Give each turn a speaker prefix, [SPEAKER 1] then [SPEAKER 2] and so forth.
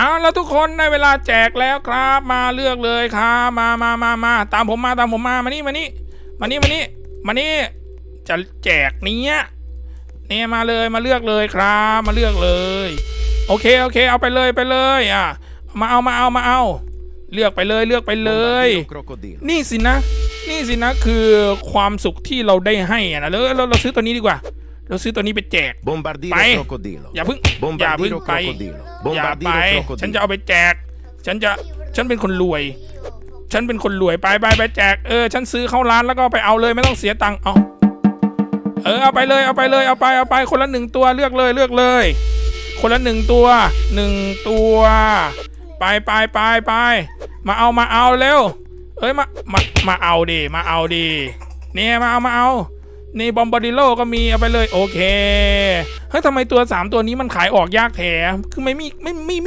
[SPEAKER 1] เอาแล้วทุกคนได้เวลาแจกแล้วครับ มาเลือกเลยครับมามามามาตามผมมาตามผมมามานี่มานี่มานี่มานี่มานี่จะแจกเนี้ยเนี่ยมาเลยมาเลือกเลยครับมาเลือกเลย โอเคโอเค เอาไปเลยไปเลยอะมาเอามาเอามาเอา เลือกไปเลยเลือกไปเลย นี่สินะ นี่สินะคือความสุขที่เราได้ให้อะนะแล้วเราเราซื้อตัวนี้ดีกว่า เราซื้อตัวนี้ไปแจก
[SPEAKER 2] Bombardino
[SPEAKER 1] Vai.
[SPEAKER 2] crocodilo.
[SPEAKER 1] อย่าเพิ่งอย่าเพิ่ง
[SPEAKER 2] Bombardino
[SPEAKER 1] ไป
[SPEAKER 2] crocodilo.
[SPEAKER 1] อย่าไป
[SPEAKER 2] Bombardino
[SPEAKER 1] ฉัน
[SPEAKER 2] crocodilo.
[SPEAKER 1] จะเอาไปแจก ฉันจะฉันเป็นคนรวย ฉันเป็นคนรวยไปไปไปแจกเออฉันซื้อเข้าร้านแล้วก็ไปเอาเลยไม่ต้องเสียตังค์เอาเออเอาไปเลยเอาไปเลยเอาไปเอาไปคนละหนึ่งตัวเลือกเลยเลือกเลย คนละหนึ่งตัวหนึ่งตัว ไปไปไปไปมาเอามาเอาเร็วเอ้ยมามามาเอาดิมาเอาดิเนี่ยมาเอามาเอา นี่บอมบาร์ดิโลก็มีเอาไปเลยโอเคเฮ้ยทำไมตัวสามตัวนี้มันขายออกยากแถมคือไม่มีไม่ไม่มี